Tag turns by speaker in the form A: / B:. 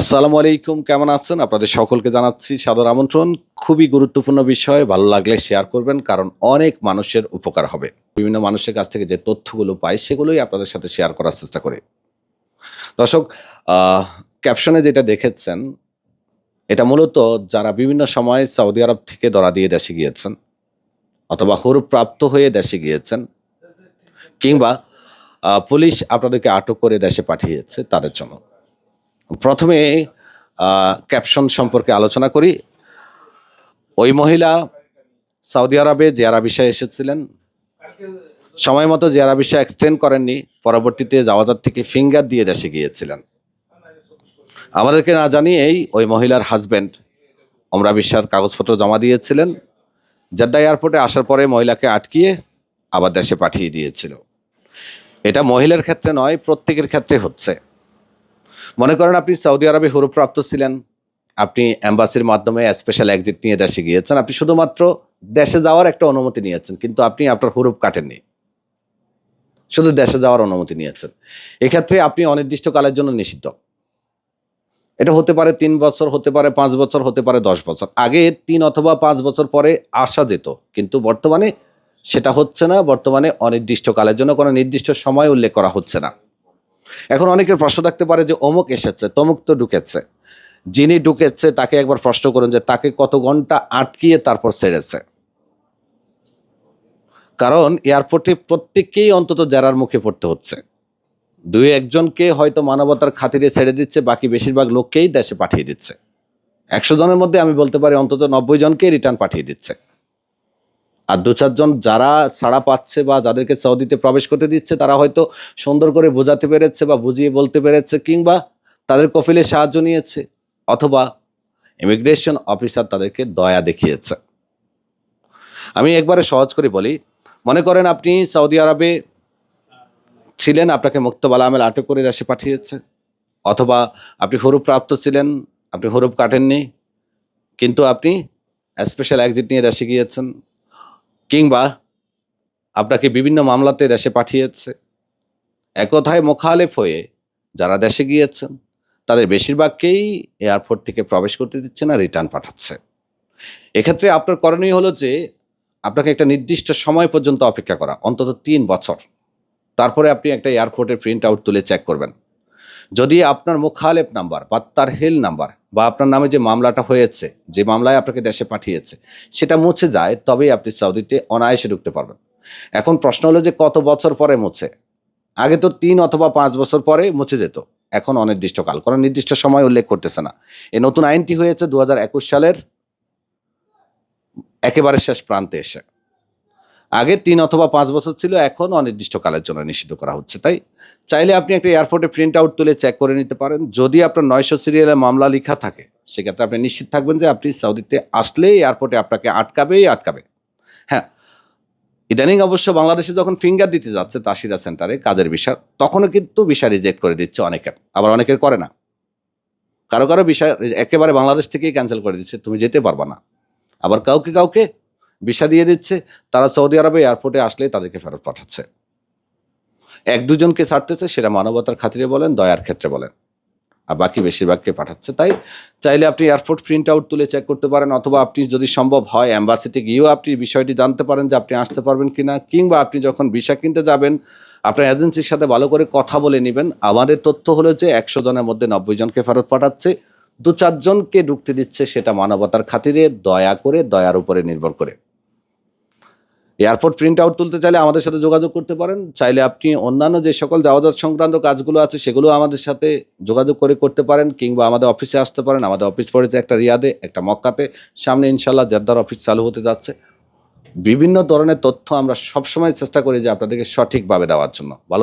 A: আসসালামু আলাইকুম, কেমন আছেন? আপনাদের সকলকে জানাচ্ছি সাদর আমন্ত্রণ। খুবই গুরুত্বপূর্ণ বিষয়, ভালো লাগলে শেয়ার করবেন, কারণ অনেক মানুষের উপকার হবে। বিভিন্ন মানুষের কাছ থেকে যে তথ্যগুলো পাই, সেগুলোই আপনাদের সাথে শেয়ার করার চেষ্টা করি। দর্শক ক্যাপশনে যেটা দেখেছেন, এটা মূলত যারা বিভিন্ন সময় সৌদি আরব থেকে দরা দিয়ে দেশে গিয়েছেন, অথবা প্রাপ্ত হয়ে দেশে গিয়েছেন, কিংবা পুলিশ আপনাদেরকে আটক করে দেশে পাঠিয়েছে, তাদের জন্য। প্রথমে ক্যাপশন সম্পর্কে আলোচনা করি। ওই মহিলা সৌদি আরবে জিয়ারা বিষয়ে এসেছিলেন। সময় মতো জিয়ারা বিষয় এক্সটেন্ড করেননি, পরবর্তীতে জাওয়াজার থেকে ফিঙ্গার দিয়ে দেশে গিয়েছিলেন। আমাদেরকে না জানিয়েই ওই মহিলার হাজব্যান্ড অমরা বিশ্বার কাগজপত্র জমা দিয়েছিলেন। জেদ্দা এয়ারপোর্টে আসার পরে মহিলাকে আটকিয়ে আবার দেশে পাঠিয়ে দিয়েছিল। এটা মহিলার ক্ষেত্রে নয়, প্রত্যেকের ক্ষেত্রে হচ্ছে। মনে করেন আপনি সৌদি আরবে হুরুপ্রাপ্ত ছিলেন, আপনি অ্যাম্বাসির মাধ্যমে স্পেশাল এক্সিট নিয়ে দেশে গিয়েছেন, আপনি শুধুমাত্র দেশে যাওয়ার একটা অনুমতি নিয়েছেন, কিন্তু আপনি আপনার হুরুপ কাটেননি। শুধু দেশে যাওয়ার অনুমতি নিয়েছেন। এক্ষেত্রে আপনি অনির্দিষ্টকালের জন্য নিষিদ্ধ। এটা হতে পারে তিন বছর, হতে পারে পাঁচ বছর, হতে পারে দশ বছর। আগে তিন অথবা পাঁচ বছর পরে আসা যেত, কিন্তু বর্তমানে সেটা হচ্ছে না, বর্তমানে অনির্দিষ্টকালের জন্য কোনো নির্দিষ্ট সময় উল্লেখ করা হচ্ছে না। এখন অনেকের প্রশ্ন থাকতে পারে যে অমুক এসেছে, তমুক তো ঢুকেছে। যিনি ঢুকেছে, তাকে একবার প্রশ্ন করুন যে তাকে কত ঘণ্টা আটকিয়ে তারপর ছেড়েছে। কারণ এয়ারপোর্টে প্রত্যেককেই অন্তত জেরার মুখে পড়তে হচ্ছে। দুই একজনকে হয়তো মানবতার খাতিরে ছেড়ে দিচ্ছে, বাকি বেশিরভাগ লোককেই দেশে পাঠিয়ে দিচ্ছে। একশো জনের মধ্যে আমি বলতে পারি অন্তত নব্বই জনকেই রিটার্ন পাঠিয়ে দিচ্ছে। আর দু চারজন যারা ছাড়া পাচ্ছে বা যাদেরকে সৌদিতে প্রবেশ করতে দিচ্ছে, তারা হয়তো সুন্দর করে বোঝাতে পেরেছে বা বুঝিয়ে বলতে পেরেছে কিংবা তাদের কফিলে সাহায্য নিয়েছে অথবা ইমিগ্রেশন অফিসার তাদেরকে দয়া দেখিয়েছে। আমি একবারে সহজ করে বলি, মনে করেন আপনি সৌদি আরবে ছিলেন, আপনাকে মুক্তবালা আমেল আটক করে দেশে পাঠিয়েছে, অথবা আপনি হরুপ প্রাপ্ত ছিলেন, আপনি হরুপ কাটেননি, কিন্তু আপনি স্পেশাল এক্সিট নিয়ে দেশে গিয়েছেন কিংবা আপনাকে বিভিন্ন মামলাতে দেশে পাঠিয়েছে। এক কথায় মোখালেফ হয়ে যারা দেশে গিয়েছেন, তাদের বেশিরভাগকেই এয়ারপোর্ট থেকে প্রবেশ করতে দিচ্ছে না, রিটার্ন পাঠাচ্ছে। এক্ষেত্রে আপনার করণীয় হলো যে, আপনাকে একটা নির্দিষ্ট সময় পর্যন্ত অপেক্ষা করা, অন্তত তিন বছর। তারপরে আপনি একটা এয়ারপোর্টের প্রিন্ট আউট তুলে চেক করবেন। যদি আপনার মুখালেফ নাম্বার বা তার হেল নাম্বার বা আপনার নামে যে মামলাটা হয়েছে, যে মামলায় আপনাকে দেশে পাঠিয়েছে, সেটা মুছে যায়, তবেই আপনি সৌদিতে অনায়াসে ঢুকতে পারবেন। এখন প্রশ্ন হলো যে কত বছর পরে মুছে? আগে তো তিন অথবা পাঁচ বছর পরে মুছে যেত। এখন অনির্দিষ্টকাল কোনো নির্দিষ্ট সময় উল্লেখ করতেছে না। এই নতুন আইনটি হয়েছে দু হাজার একুশ সালের একেবারে শেষ প্রান্তে এসে। আগে তিন অথবা পাঁচ বছর ছিল, এখন অনির্দিষ্টকালের জন্য নিষিদ্ধ করা হচ্ছে। তাই চাইলে আপনি একটা এয়ারপোর্টে প্রিন্ট আউট তুলে চেক করে নিতে পারেন। যদি আপনার নয়শো সিরিয়ালে মামলা লেখা থাকে, সেক্ষেত্রে আপনি নিশ্চিত থাকবেন যে আপনি সৌদিতে আসলেই এয়ারপোর্টে আপনাকে আটকাবেই আটকাবে। হ্যাঁ ইদানিং অবশ্য বাংলাদেশে যখন ফিঙ্গার দিতে যাচ্ছে তাসিরা সেন্টারে কাজের বিষয় তখনও কিন্তু বিষয় রিজেক্ট করে দিচ্ছে অনেকের আবার অনেকের করে না। কারও কারও বিষয় একেবারে বাংলাদেশ থেকেই ক্যান্সেল করে দিচ্ছে, তুমি যেতে পারবা না। আবার কাউকে কাউকে ভিসা দিয়ে দিচ্ছে, তারা সৌদি আরবে এয়ারপোর্টে আসলেই তাদেরকে ফেরত পাঠাচ্ছে। এক দুজনকে ছাড়তেছে, সেটা মানবতার খাতিরে বলেন, দয়ার ক্ষেত্রে বলেন। আর বাকি বেশিরভাগকে পাঠাচ্ছে। তাই চাইলে আপনি এয়ারপোর্ট প্রিন্ট আউট তুলে চেক করতে পারেন, অথবা আপনি যদি সম্ভব হয় অ্যাম্বাসিতে গিয়েও আপনি বিষয়টি জানতে পারেন যে আপনি আসতে পারবেন কি না কিংবা আপনি যখন ভিসা কিনতে যাবেন, আপনার এজেন্সির সাথে ভালো করে কথা বলে নেবেন। আমাদের তথ্য হলো যে একশো জনের মধ্যে নব্বই জনকে ফেরত পাঠাচ্ছে। দু চারজনকে ঢুকতে দিচ্ছে, সেটা মানবতার খাতিরে দয়া করে, দয়ার উপরে নির্ভর করে। এয়ারপোর্ট প্রিন্ট আউট তুলতে চাইলে আমাদের সাথে যোগাযোগ করতে পারেন। চাইলে আপনি অন্যান্য যে সকল যাওয়াজাত সংক্রান্ত কাজগুলো আছে, সেগুলো আমাদের সাথে যোগাযোগ করে করতে পারেন কিংবা আমাদের অফিসে আসতে পারেন। আমাদের অফিস পড়েছে একটা রিয়াদে, একটা মক্কাতে। সামনে ইনশাল্লাহ জেদ্দার অফিস চালু হতে যাচ্ছে। বিভিন্ন ধরনের তথ্য আমরা সবসময় চেষ্টা করি যে আপনাদেরকে সঠিকভাবে দেওয়ার জন্য। ভালো